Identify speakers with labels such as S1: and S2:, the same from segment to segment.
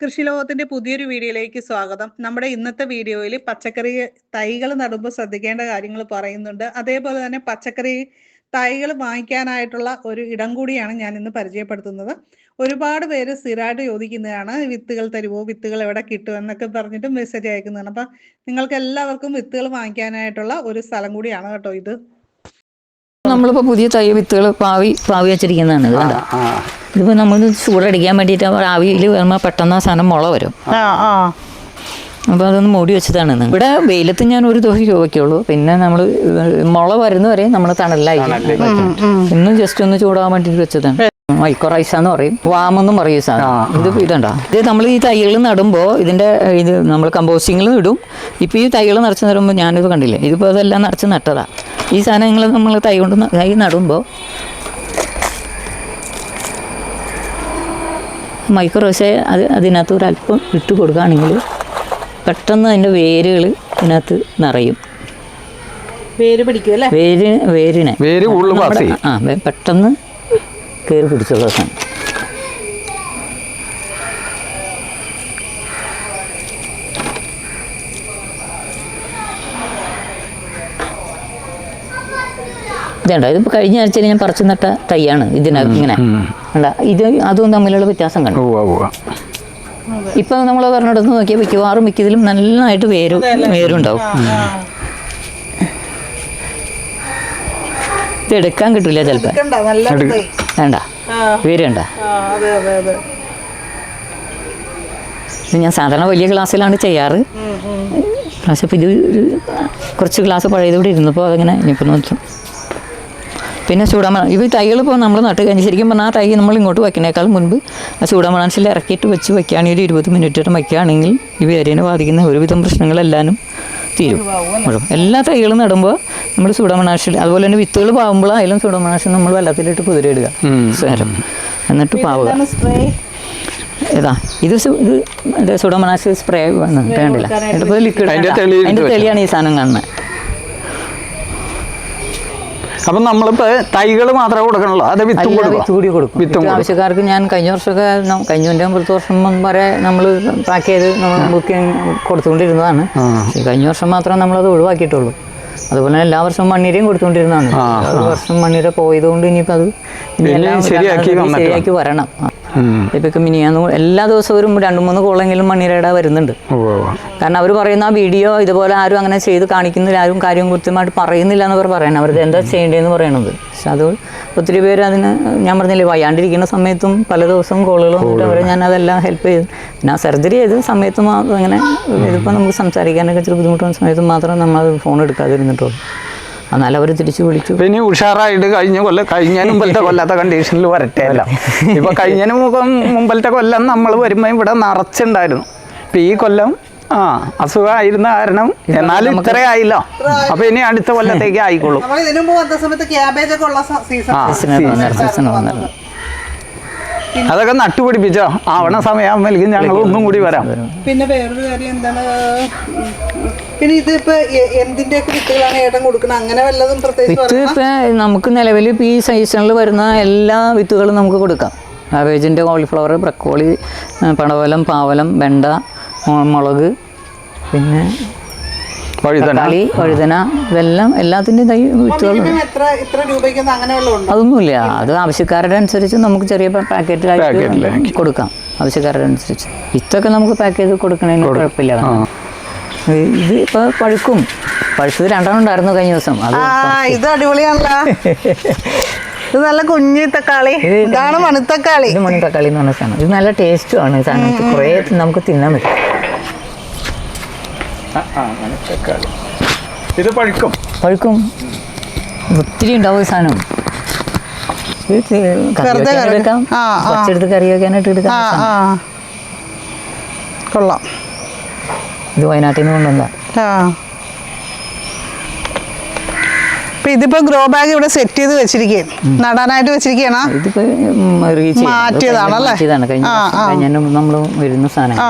S1: കൃഷിലോകത്തിന്റെ പുതിയൊരു വീഡിയോയിലേക്ക് സ്വാഗതം. നമ്മുടെ ഇന്നത്തെ വീഡിയോയിൽ പച്ചക്കറി തൈകൾ നടുമ്പോൾ ശ്രദ്ധിക്കേണ്ട കാര്യങ്ങൾ പറയുന്നുണ്ട്. അതേപോലെ തന്നെ പച്ചക്കറി തൈകൾ വാങ്ങിക്കാനായിട്ടുള്ള ഒരു ഇടം കൂടിയാണ് ഞാൻ ഇന്ന് പരിചയപ്പെടുത്തുന്നത്. ഒരുപാട് പേര് സ്ഥിരമായിട്ട് ചോദിക്കുന്നതാണ് വിത്തുകൾ തരുമോ? വിത്തുകൾ എവിടെ കിട്ടും? എന്നൊക്കെ പറഞ്ഞിട്ട് മെസ്സേജ് അയക്കുന്നതാണ്. അപ്പം നിങ്ങൾക്ക് എല്ലാവർക്കും വിത്തുകൾ വാങ്ങിക്കാനായിട്ടുള്ള ഒരു സ്ഥലം കൂടിയാണ് കേട്ടോ ഇത്.
S2: നമ്മളിപ്പോൾ പുതിയ തൈ വിത്തുകൾ പാവി പാവി വെച്ചിരിക്കുന്നതാണ് ഇതിപ്പോൾ നമ്മൾ ചൂടടിക്കാൻ വേണ്ടിയിട്ട് ആവിയിൽ വരുമ്പോൾ പെട്ടെന്ന് ആ സാധനം മുള വരും.
S1: ആ ആ.
S2: അപ്പോൾ അതൊന്ന് മൂടി വെച്ചതാണ്. ഇവിടെ വെയിലത്ത് ഞാൻ ഒരു ദിവസം ചോദിക്കുള്ളൂ. പിന്നെ നമ്മൾ മുള വരുന്നവരെ നമ്മൾ തണലായി. ഇന്നും ജസ്റ്റ് ഒന്ന് ചൂടാകാൻ വേണ്ടിയിട്ട് വെച്ചതാണ്. മൈക്കോ റൈസ് എന്ന് പറയും. വാമെന്നും പറയും സാധനം. ഇത് ഇതുണ്ടോ? ഇത് നമ്മൾ ഈ തൈകൾ നടുമ്പോൾ ഇതിന്റെ ഇത് നമ്മൾ കമ്പോസ്റ്റിങ്ങിൽ ഇടും. ഇപ്പോൾ ഈ തൈകൾ നിറച്ച് നടുമ്പോൾ ഞാനിത് കണ്ടില്ലേ? ഇതിപ്പോൾ അതെല്ലാം നിറച്ച് നട്ടതാണ് ഈ സാധനങ്ങൾ നമ്മൾ തൈ കൊണ്ട് തൈ നടുമ്പോൾ മൈക്രോ റോസെ അത് അതിനകത്ത് ഒരല്പം അല്പം ഇട്ട് കൊടുക്കുകയാണെങ്കിൽ പെട്ടെന്ന് അതിന്റെ വേരുകൾ ഇതിനകത്ത് നിറയും.
S1: വേര് പിടിക്കും അല്ലേ?
S2: വേര് വേരിനെ.
S3: വേര് കൂടുതൽ
S2: ആ പെട്ടെന്ന് കയറി പിടിച്ചോളൂ ദിവസം ഇതേണ്ട? ഇതിപ്പോൾ കഴിഞ്ഞ ആഴ്ചയിൽ ഞാൻ പറിച്ചു നട്ട തൈയാണ് ഇതിനകത്ത് ഇങ്ങനെ. കണ്ട. ഇത് അതും തമ്മിലുള്ള വ്യത്യാസം കണ്ടു. ഇപ്പൊ നമ്മൾ പറഞ്ഞിടത്ത് നോക്കിയാൽ മിക്കവാറും മിക്കതിലും നന്നായിട്ട് വേരും വേരുണ്ടാവും. ഇത് എടുക്കാൻ കിട്ടില്ല ചിലപ്പോൾ
S1: കണ്ടോ നല്ല തൈ.
S2: വേണ്ട.
S1: വേരുണ്ട.
S2: വേര് വേണ്ട
S1: അതെ അതെ അതെ.
S2: ഇത് ഞാൻ സാധാരണ വലിയ ക്ലാസ്സിലാണ് ചെയ്യാറ്. പക്ഷേ ഇപ്പം ഇത് കുറച്ച് ക്ലാസ് പഴയതുകൂടി ഇരുന്നപ്പോൾ അതങ്ങനെ ഇനിയിപ്പോൾ നോക്കും. പിന്നെ ചൂടാമണ ഇവ തൈകൾ ഇപ്പോൾ നമ്മൾ നട്ട് കഴിഞ്ഞ് ശരിക്കും പറഞ്ഞാൽ ആ തൈ നമ്മൾ ഇങ്ങോട്ട് വയ്ക്കുന്നേക്കാൾ മുൻപ് ആ ചൂടാമണാൻസിൽ ഇറക്കിയിട്ട് വെച്ച് വയ്ക്കുകയാണെങ്കിൽ ഒരു ഇരുപത് മിനിറ്റ് വരെ വയ്ക്കുകയാണെങ്കിൽ ഈ വേരിനെ ബാധിക്കുന്ന ഒരുവിധം പ്രശ്നങ്ങളെല്ലാനും തീരും. മുഴുവൻ. എല്ലാ തൈകളും നടുമ്പോൾ നമ്മൾ ചൂടാമണാശിൽ അതുപോലെ തന്നെ വിത്തുകൾ പാവുമ്പോൾ അതിലും സൂഡോമണാഷിൽ നമ്മൾ വെള്ളത്തിലിട്ട് കുതിരയിടുക. എന്നിട്ട് പാവുക. ഇതാ ഇത് ഇത് സുഡോമണാസ് സ്പ്രേ വേണ്ടില്ല. ലിക്വിഡ്
S3: അതിന്റെ അതിന്റെ
S2: തെളിയാണ് ഈ സാധനം കാണുന്നത്.
S3: അപ്പം നമ്മളിപ്പോ തൈകൾ മാത്രമേ കൊടുക്കണുള്ളൂ. അത് വിത്തും കൊടുക്കും
S2: കൂടി കൊടുക്കും.
S3: വിത്തും
S2: ആവശ്യക്കാർക്ക് ഞാൻ കഴിഞ്ഞ വർഷമൊക്കെ ന- പത്ത് വർഷം വർഷം വരെ നമ്മൾ പാക്ക് ചെയ്ത് നമ്മൾ ബുക്കിംഗ് കൊടുത്തുകൊണ്ടിരുന്നതാണ്. കഴിഞ്ഞ വർഷം മാത്രമേ നമ്മളത് ഒഴിവാക്കിയിട്ടുള്ളൂ. അതുപോലെ എല്ലാ വർഷവും മണ്ണീരയും കൊടുത്തുകൊണ്ടിരുന്നതാണ്. ഒരു വർഷം മണ്ണീര പോയതുകൊണ്ട് ഇനിയിപ്പോൾ അത്
S3: ശരിയാക്കി
S2: വരണം. ഇപ്പം മിനിയാന്ന് എല്ലാ ദിവസവും ഒരു രണ്ട് മൂന്ന് കോളെങ്കിലും മണ്ണീരയുടെ വരുന്നുണ്ട്. കാരണം അവർ പറയുന്ന ആ വീഡിയോ ഇതുപോലെ ആരും അങ്ങനെ ചെയ്ത് കാണിക്കുന്നില്ല ആരും കാര്യം കൃത്യമായിട്ട് പറയുന്നില്ല എന്ന് അവർ പറയണം. അവർക്ക് എന്താ ചെയ്യേണ്ടതെന്ന് പറയണത്. പക്ഷെ അത് ഒത്തിരി പേര് അതിന് ഞാൻ പറഞ്ഞില്ലേ വയ്യാണ്ടിരിക്കുന്ന സമയത്തും പല ദിവസവും കോളുകൾ വന്നിട്ട് അവരെ ഞാൻ അതെല്ലാം ഹെൽപ്പ് ചെയ്തു. പിന്നെ ആ സർജറി ചെയ്ത സമയത്തും അങ്ങനെ ഇതിപ്പോൾ നമുക്ക് സംസാരിക്കാനൊക്കെ ഇച്ചിരി ബുദ്ധിമുട്ടുള്ള സമയത്ത് മാത്രം നമ്മൾ ഫോൺ എടുക്കാതിരുന്നിട്ടുള്ളൂ. എന്നാലും അവർ തിരിച്ചു വിളിച്ചു.
S3: പിന്നെ ഉഷാറായിട്ട് കഴിഞ്ഞ കൊല്ലം കഴിഞ്ഞ മുമ്പലത്തെ കൊല്ലാത്ത കണ്ടീഷനിൽ വരട്ടെ അല്ല ഇപ്പൊ കഴിഞ്ഞ മുഖം മുമ്പലത്തെ കൊല്ലം നമ്മൾ വരുമ്പോൾ ഇവിടെ നിറച്ചുണ്ടായിരുന്നു. ഇപ്പൊ ഈ കൊല്ലം ആ അസുഖമായിരുന്ന കാരണം എന്നാലും ഇത്രേ ആയില്ലോ. അപ്പൊ ഇനി അടുത്ത കൊല്ലത്തേക്ക് ആയിക്കോളും.
S1: സമയത്ത് ക്യാബേജ് ഒക്കെ ഉള്ള സീസൺ
S2: സീസൺ വന്നിരുന്നു സീസൺ വന്നിരുന്നു
S3: അതൊക്കെ നട്ടുപിടിപ്പിച്ചോ. ആവണ സമയമാകുമ്പോഴേക്കും ഞങ്ങൾ ഒന്നും കൂടി വരാം.
S1: പിന്നെ വേറൊരു കാര്യം എന്താണ് പിന്നെ ഇതിപ്പോ എ- എന്തിന്റെയൊക്കെ വിത്തുകളാണ് ഏട്ടൻ കൊടുക്കുന്നത്? അങ്ങനെ വല്ലതും പ്രത്യേകിച്ച്
S2: വിത്ത് ഇപ്പം നമുക്ക് നിലവിൽ ഈ സീസണിൽ വരുന്ന എല്ലാ വിത്തുകളും നമുക്ക് കൊടുക്കാം. കാബേജിന്റെ കോളിഫ്ലവർ ബ്രക്കോളി പടവലം പാവലം വെണ്ട മുളക് പിന്നെ തക്കാളി വഴുതന ഇതെല്ലാം എല്ലാത്തിന്റെയും തൈ
S1: വിത്തുകളും
S2: അതൊന്നുമില്ല. അത് ആവശ്യക്കാരുടെ അനുസരിച്ച് നമുക്ക് ചെറിയ പാക്കറ്റിലായിട്ട് കൊടുക്കാം. ആവശ്യക്കാരുടെ അനുസരിച്ച്. വിത്തൊക്കെ നമുക്ക് പാക്ക് ചെയ്ത് കൊടുക്കണതിന് കുഴപ്പമില്ല. ഇത് ഇപ്പൊ പഴുക്കും. പഴുത്തത് രണ്ടെണ്ണം ഉണ്ടായിരുന്നു കഴിഞ്ഞ ദിവസം.
S1: ആ ഇത് അടിപൊളിയാണല്ലോ. ഇത് നല്ല കുഞ്ഞു തക്കാളി. ഇതാണ് മണിത്തക്കാളി.
S2: ഇത് എന്ന് പറഞ്ഞ സാധനം. ഇത് നല്ല ടേസ്റ്റുമാണ് ആണ് സാധനം കുറേ നമുക്ക് തിന്നാൻ പറ്റും.
S3: ഇത് പഴുക്കും.
S2: പഴുക്കും. ഒത്തിരി ഉണ്ടാവും ഈ സാധനം. എടുക്കാം. കുറച്ചെടുത്ത് കറി വെക്കാനായിട്ട് എടുക്കാം.
S1: കൊള്ളാം.
S2: ഇത് വയനാട്ടിൽ നിന്ന് കൊണ്ടുവന്ന
S1: ആ അപ്പൊ ഇതിപ്പോ ഗ്രോ ബാഗ് ഇവിടെ സെറ്റ് ചെയ്ത് വെച്ചിരിക്കുകയാണ്. നടാനായിട്ട് വെച്ചിരിക്കുകയാണ്. മാറ്റിയതാണല്ലേ?
S2: നമ്മൾ വരുന്ന സാധനം.
S1: ആ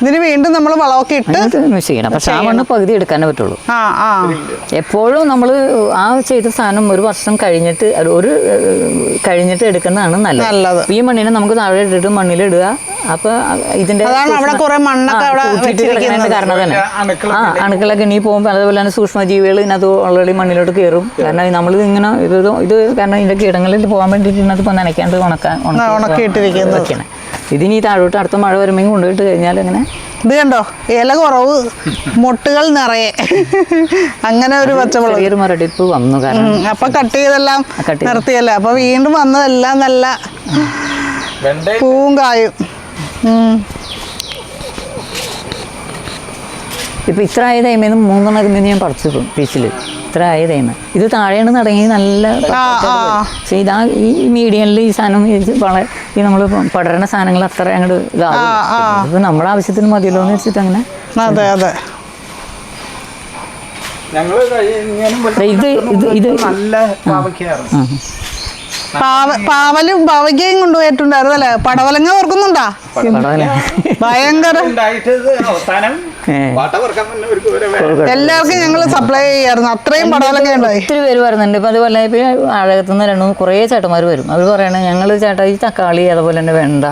S1: ഇതിന് വീണ്ടും നമ്മൾ വളമൊക്കെ ഇട്ട്
S2: മിക്സ് ചെയ്യണം പക്ഷെ ആ മണ്ണ് പകുതി എടുക്കാനേ പറ്റുള്ളൂ. എപ്പോഴും നമ്മൾ ആ ചെയ്ത സാധനം ഒരു വർഷം കഴിഞ്ഞിട്ട് ഒരു കഴിഞ്ഞിട്ട് എടുക്കുന്നതാണ് നല്ലത്. ഈ മണ്ണിനെ നമുക്ക് താഴെ ഇട്ടിട്ട് മണ്ണിലിടുക അപ്പൊ ഇതിന്റെ
S1: അതാണ് അവിടെ കുറെ മണ്ണൊക്കെ അവിടെ വെച്ചിരിക്കുന്നത്.
S2: കാരണം തന്നെ.
S3: അണുക്കളൊക്കെ
S2: ആ അണുക്കളൊക്കെ ഇനി പോകുമ്പോൾ അതുപോലെ തന്നെ സൂക്ഷ്മജീവികൾ ഇതിനകത്ത് ഓൾറെഡി മണ്ണിലോട്ട് കയറും. കാരണം നമ്മൾ ഇങ്ങനെ ഇത് ഇത് കാരണം ഇതിന്റെ കീടങ്ങളിൽ പോകാൻ വേണ്ടിയിട്ട് ഇതിനകത്ത് ഇപ്പം നനയ്ക്കാണ്ട് ഉണക്കാൻ
S1: ഉണക്കിയിട്ടിരിക്കുന്നത്.
S2: ഇതിനി താഴോട്ട് അടുത്ത മഴ വരുമ്പോൾ കൊണ്ടുപോയിട്ട് കഴിഞ്ഞാൽ അങ്ങനെ
S1: ഇത് കണ്ടോ? ഇല കുറവ്. മുട്ടുകൾ നിറയെ. അങ്ങനെ ഒരു പച്ചമുളക്.
S2: ഒരു മരടിപ്പ് വന്നു കാരണം
S1: അപ്പൊ കട്ട് ചെയ്തെല്ലാം. നിർത്തിയല്ലേ? അപ്പൊ വീണ്ടും വന്നതെല്ലാം നല്ല പൂവും കായും. ഉം.
S2: ഇപ്പൊ ഇത്ര ആയ തൈമേന്ന് മൂന്നെണ്ണം ഇതിൽ ഞാൻ പറിച്ചു പീസിൽ ഇത്ര ആയ തൈമ ഇത് താഴെയാണ് തുടങ്ങി നല്ല. പക്ഷേ ഇതാ ഈ മീഡിയനിൽ ഈ സാധനം ഇത് വളരെ ഈ നമ്മൾ പടരണ സാധനങ്ങൾ അത്ര അങ്ങോട്ട് ഇതാവും
S1: ആ, ആ.
S2: നമ്മുടെ ആവശ്യത്തിന് മതിയല്ലോ എന്ന് വെച്ചിട്ട് അങ്ങനെ
S1: അതെ അതെ
S2: ഇത് ഇത് ഇത്
S3: നല്ല
S1: പാവലും പാവയ്ക്കയും കൊണ്ടുപോയിട്ടുണ്ടായിരുന്നല്ലേ? പടവലങ്ങ ഓർക്കുന്നുണ്ടാ. ഭയങ്കര. എല്ലാവർക്കും ഞങ്ങൾ സപ്ലൈ ചെയ്യായിരുന്നു. അത്രയും പടവലങ്ങ ഉണ്ടായി.
S2: ഒത്തിരി പേര് വരുന്നുണ്ട്. ഇപ്പം അതുപോലെ ആഴകത്തുനിന്ന് രണ്ട് മൂന്ന് കുറേ ചേട്ടന്മാർ വരും. അവർ പറയണേ ഞങ്ങൾ ചേട്ടാ ഈ തക്കാളി അതുപോലെ തന്നെ വെണ്ട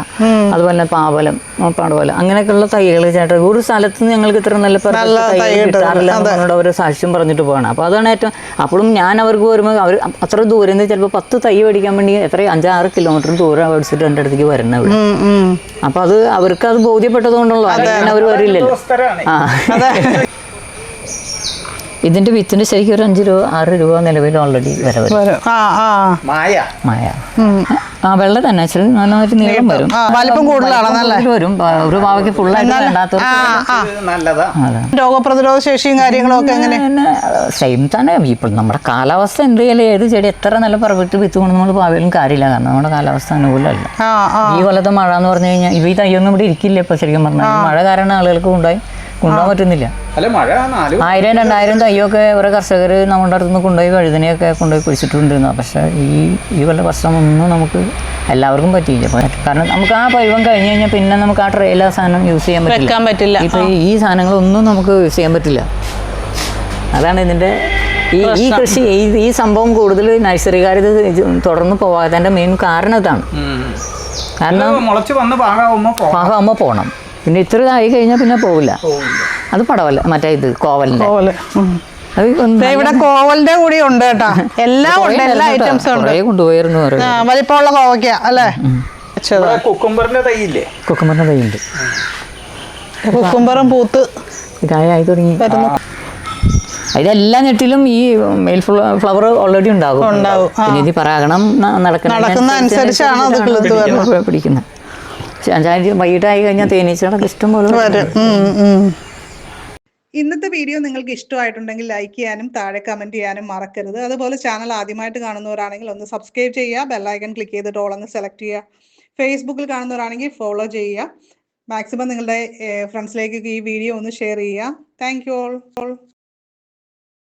S2: അതുപോലെ തന്നെ പാവലം പാടുപോലെ പടവലം അങ്ങനെയൊക്കെയുള്ള തൈകൾ ചേട്ടാ ഒരു സ്ഥലത്ത് നിന്ന് ഞങ്ങൾക്ക് ഇത്ര നല്ല തൈ കിട്ടാറില്ല. അവർ സാക്ഷ്യം പറഞ്ഞിട്ട് പോകണം അപ്പോൾ അതാണ് ഏറ്റവും അപ്പോഴും ഞാൻ അവർക്ക് വരുമ്പോൾ അവർ അത്ര ദൂരം നിന്ന് ചിലപ്പോൾ പത്ത് തൈ മേടിക്കാൻ വേണ്ടി എത്ര അഞ്ചാറ് കിലോമീറ്റർ ദൂരം മേടിച്ചിട്ട് എന്റെ അടുത്തേക്ക് വരണം. അപ്പോൾ അത് അവർക്ക് അത് ബോധ്യപ്പെട്ടത് കൊണ്ടുള്ള അവർ വരില്ലല്ലോ. ഇതിന്റെ വിത്തിന് ശരിക്കും ഒരു അഞ്ച് രൂപ ആറ് രൂപ നിലവിൽ ഓൾറെഡി വില വരും.
S1: വരും ആ ആ.
S3: മായ.
S2: മായ. ആ വെള്ളം തന്നെ ഇച്ചിരി നന്നായിട്ട് നീളം വരും.
S1: വലിപ്പം
S2: കൂടുതലാണ് വരും. ഒരു പാവയ്ക്ക് ഫുള്ളായിട്ട് വേണ്ടാത്ത
S1: രോഗപ്രതിരോധ ശേഷിയും കാര്യങ്ങളും ഒക്കെ എങ്ങനെ?
S2: സെയിം തന്നെ. ഇപ്പോൾ നമ്മുടെ കാലാവസ്ഥ എന്ത് ചെയ്യാലും? ഏത് ചെടി എത്ര നല്ല പറവിട്ട് വിത്ത് കൊണ്ട് നമ്മൾ പാവയിലും കാര്യമില്ല. കാരണം നമ്മുടെ കാലാവസ്ഥ അനുകൂലമല്ല.
S1: ആ ആ.
S2: ഈ കൊല്ലത്തെ മഴ എന്ന് പറഞ്ഞു കഴിഞ്ഞാൽ ഇവ ഈ തയ്യൊന്നും ഇവിടെ ഇരിക്കില്ല ഇപ്പൊ ശരിക്കും പറഞ്ഞാൽ മഴ കാരണം ആളുകൾക്കും കൊണ്ടുപോയി. കൊണ്ടുപോകാൻ പറ്റുന്നില്ല.
S3: അല്ല മഴ നാല്
S2: ആയിരം രണ്ടായിരം തയ്യൊക്കെ ഓരോ കർഷകർ നമ്മുടെ അടുത്ത് നിന്ന് കൊണ്ടുപോയി കഴുതനെയൊക്കെ കൊണ്ടുപോയി കുഴിച്ചിട്ടുണ്ടിരുന്നു. പക്ഷേ ഈ ഈ വല്ല പ്രശ്നമൊന്നും നമുക്ക് എല്ലാവർക്കും പറ്റിയില്ല. കാരണം നമുക്ക് ആ പരുവം കഴിഞ്ഞ് കഴിഞ്ഞാൽ പിന്നെ നമുക്ക് ആ ട്രെയിലർ സാധനം യൂസ് ചെയ്യാൻ പറ്റില്ല.
S1: പറ്റില്ല.
S2: ഇപ്പൊ ഈ- ഈ സാധനങ്ങളൊന്നും നമുക്ക് യൂസ് ചെയ്യാൻ പറ്റില്ല. അതാണ് ഇതിന്റെ ഈ ഈ കൃഷി ഈ ഈ സംഭവം കൂടുതൽ നഴ്സറിക്കാർ ഇത് തുടർന്ന് പോകാത്തതിന്റെ മെയിൻ കാരണം ഇതാണ്. കാരണം
S3: മുളച്ച് വന്ന് പാകാവുമ്പോ പോകാം
S2: പാകമാകുമ്പോൾ പോകണം പിന്നെ ഇത്ര ആയി കഴിഞ്ഞാൽ പിന്നെ പോവില്ല. അത് പടവല്ല മറ്റേ ഇത് കോവലിന്റെ.
S1: ഇവിടെ കോവലിന്റെ കൂടി ഉണ്ട് കേട്ടോ. എല്ലാം ഉണ്ട് എല്ലാ ഐറ്റംസും. ഉണ്ട്.
S2: കൊണ്ടുപോയിരുന്നു
S1: വലിപ്പമുള്ള കോവയ്ക്ക അല്ലേ?
S3: കുക്കുംബറിന്റെ തൈയില്ലേ?
S2: കുക്കുമ്പറിന്റെ തൈയുണ്ട്.
S1: കുക്കുംബറും പൂത്ത്
S2: കായായി തുടങ്ങി. അതിലെല്ലാ നെറ്റിലും ഈ മെയിൽ ഫ്ലവർ ഓൾറെഡി ഉണ്ടാകും.
S1: ഉണ്ടാകും,
S2: ഇനി പരാഗണം നടക്കുന്ന
S1: നടക്കുന്ന അനുസരിച്ചാണ്.
S2: പിടിക്കുന്നത്. വൈകിട്ടായി കഴിഞ്ഞാൽ തേനീച്ചകളൊക്കെ ഇഷ്ടം പോലെ
S1: വരും.
S4: ഇന്നത്തെ വീഡിയോ നിങ്ങൾക്ക് ഇഷ്ടമായിട്ടുണ്ടെങ്കിൽ ലൈക്ക് ചെയ്യാനും താഴെ കമന്റ് ചെയ്യാനും മറക്കരുത്. അതുപോലെ ചാനൽ ആദ്യമായിട്ട് കാണുന്നവരാണെങ്കിൽ ഒന്ന് സബ്സ്ക്രൈബ് ചെയ്യുക. ബെല്ലൈക്കൺ ക്ലിക്ക് ചെയ്ത് ഓൾ ഒന്ന് സെലക്ട് ചെയ്യുക. ഫേസ്ബുക്കിൽ കാണുന്നവരാണെങ്കിൽ ഫോളോ ചെയ്യുക. മാക്സിമം നിങ്ങളുടെ ഫ്രണ്ട്സിലേക്കൊക്കെ ഈ വീഡിയോ ഒന്ന് ഷെയർ ചെയ്യുക. Thank you all